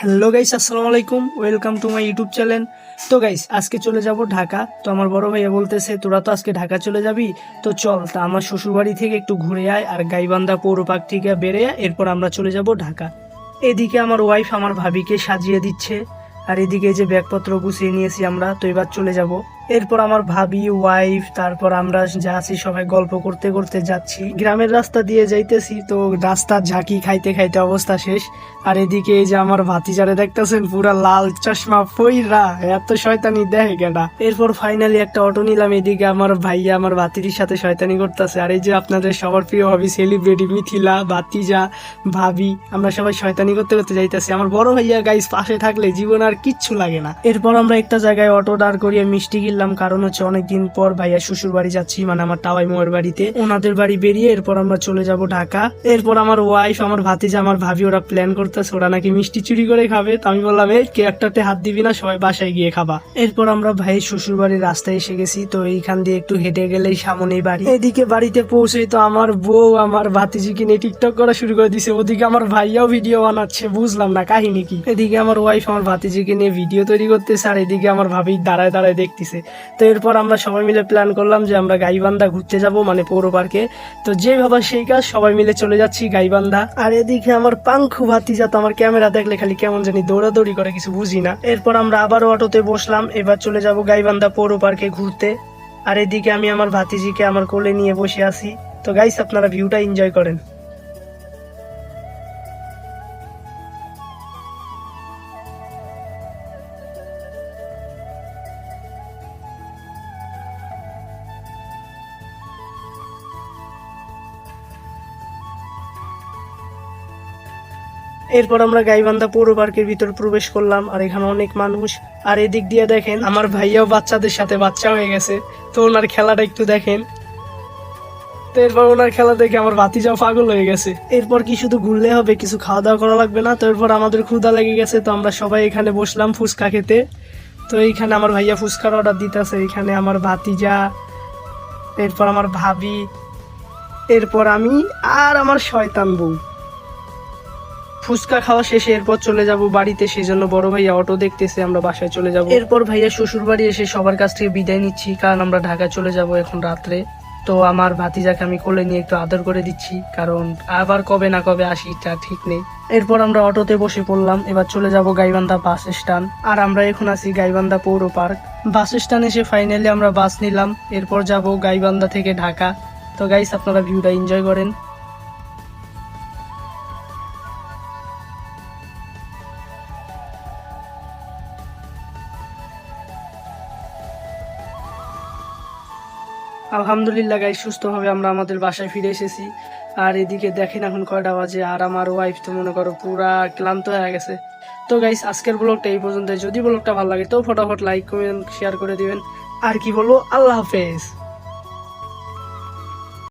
Hello guys, আসসালামু আলাইকুম। Welcome to my YouTube channel তো গাইস, আজকে চলে যাব ঢাকা। তো আমার বড় ভাইয়া বলতেছে, তোরা তো আজকে ঢাকা চলে যাবি? তো চল, তা আমার শ্বশুরবাড়ি থেকে একটু ঘুরে আয় আর গাইবান্ধা পৌর পার্ক থেকে বেড়ে আয়। এরপর আমরা চলে যাব ঢাকা। এদিকে আমার ওয়াইফ আমার ভাবিকে সাজিয়ে দিচ্ছে। আর এদিকে যে ব্যাগপত্র গুছিয়ে নিয়েছি আমরা, তো এবার চলে যাব। এরপর আমার ভাবি ওয়াইফ তারপর আমরা যা আছি সবাই গল্প করতে করতে যাচ্ছি। গ্রামের রাস্তা দিয়ে যাইতেছি, তো রাস্তার ঝাঁকি খাইতে খাইতে অবস্থা শেষ। আর এদিকে এই যে আমার ভাতিজারে দেখতেছেন, পুরা লাল চশমা পইরা এত শয়তানি দেখে কেনা এরপর ফাইনালি একটা অটো নিলাম, এদিকে আমার ভাইয়া, আমার ভাতিরির সাথে শয়তানি করতেছে। আর এই যে আপনাদের সবার প্রিয় ভাবি সেলিব্রিটি মিথিলা, ভাতিজা, ভাবি, আমরা সবাই শয়তানি করতে করতে যাইতেছি। আমার বড় ভাইয়া গাইস পাশে থাকলে জীবন আর কিচ্ছু লাগে না। এরপর আমরা একটা জায়গায় অটো দাঁড় করিয়ে মিষ্টি কিনলাম কারণ হচ্ছে অনেকদিন পর ভাইয়া শ্বশুর বাড়ি যাচ্ছি মানে আমার টাওয়াই মোয়ের বাড়িতে। ওনাদের বাড়ি বেরিয়ে এরপর আমরা চলে যাব ঢাকা। এরপর আমার ওয়াইফ আমার ভাতিজা, আমার ভাবি, ওরা প্ল্যান করতেছে, ওরা নাকি মিষ্টি চুরি করে খাবে। তো আমি বললাম, এই কে একটাতে হাত দিবি না, সবাই বাসায় গিয়ে খাবা। এরপর আমরা ভাই শ্বশুর বাড়ির রাস্তায় এসে গেছি, তো এইখান দিয়ে একটু হেঁটে গেলেই সামনেই বাড়ি। এদিকে বাড়িতে পৌঁছে তো আমার বউ, আমার ভাতিজিকে নিয়ে টিকটক করা শুরু করে দিছে। ওদিকে আমার ভাইয়াও ভিডিও বানাচ্ছে, বুঝলাম না কাহিনী কি। এদিকে আমার ওয়াইফ আমার ভাতিজিকে নিয়ে ভিডিও তৈরি করতেছে, আর এদিকে আমার ভাবি দাঁড়ায় দাঁড়ায় দেখতেছে। তো এরপর আমরা সবাই মিলে প্ল্যান করলাম যে আমরা গাইবান্ধা ঘুরতে যাব মানে পৌর পার্কে। তো যে ভাবা সেই কাজ, সবাই মিলে চলে যাচ্ছি গাইবান্ধা। আর এদিকে আমার পাঙ্খু ভাতিজা তো আমার ক্যামেরা দেখলে খালি কেমন জানি দৌড়াদৌড়ি করে, কিছু বুঝি না। এরপর আমরা আবারও অটোতে বসলাম, এবার চলে যাব গাইবান্ধা পৌর পার্কে ঘুরতে। আর এদিকে আমি আমার ভাতিজিকে আমার কোলে নিয়ে বসে আছি। তো গাইস আপনারা ভিউটা এনজয় করেন। এরপর আমরা গাইবান্ধা পৌর পার্কের ভিতর প্রবেশ করলাম, আর এখানে অনেক মানুষ। আর এদিক দিয়ে দেখেন, আমার ভাইয়াও বাচ্চাদের সাথে বাচ্চা হয়ে গেছে। তো ওনার খেলাটা একটু দেখেন। তো এরপর ওনার খেলা দেখে আমার ভাতিজাও পাগল হয়ে গেছে। এরপর কি শুধু ঘুরলে হবে, কিছু খাওয়া দাওয়া করা লাগবে না? তো এরপর আমাদের ক্ষুধা লেগে গেছে, তো আমরা সবাই এখানে বসলাম ফুচকা খেতে। তো এইখানে আমার ভাইয়া ফুচকার অর্ডার দিতেছে এখানে আমার ভাতিজা, এরপর আমার ভাবি, এরপর আমি আর আমার শয়তান বউ। ফুচকা খাওয়া শেষে এরপর চলে যাব বাড়িতে সেই জন্য বড় ভাইয়া অটো দেখতেছে, আমরা বাসায় চলে যাব। এরপর ভাইয়া শ্বশুর বাড়ি এসে সবার কাছ থেকে বিদায় নিচ্ছি, কারণ আমরা ঢাকা চলে যাব এখন রাত্রে। তো আমার ভাতিজাকে আমি কোলে নিয়ে একটু আদর করে দিচ্ছি, কারণ আবার কবে না কবে আসি তা ঠিক নেই। এরপর আমরা অটোতে বসে পড়লাম, এবার চলে যাব গাইবান্ধা বাস স্ট্যান্ড। আর আমরা এখন আছি গাইবান্ধা পৌর পার্ক। বাস স্ট্যান্ড এসে ফাইনালি আমরা বাস নিলাম, এরপর যাব গাইবান্ধা থেকে ঢাকা। তো গাইস আপনারা ভিউটা এনজয় করেন। আলহামদুলিল্লাহ গাই সুস্থভাবে আমরা আমাদের বাসায় ফিরে এসেছি। আর এদিকে দেখেন এখন কয়টা বাজে, আর আমার ওয়াইফ তো মনে করো পুরা ক্লান্ত হয়ে গেছে। তো গাইস আজকের ব্লগটা এই পর্যন্ত যদি ব্লগটা ভালো লাগে তো ফটাফট লাইক কমেন্ট শেয়ার করে দিবেন। আর কি বলব, আল্লাহ হাফেজ।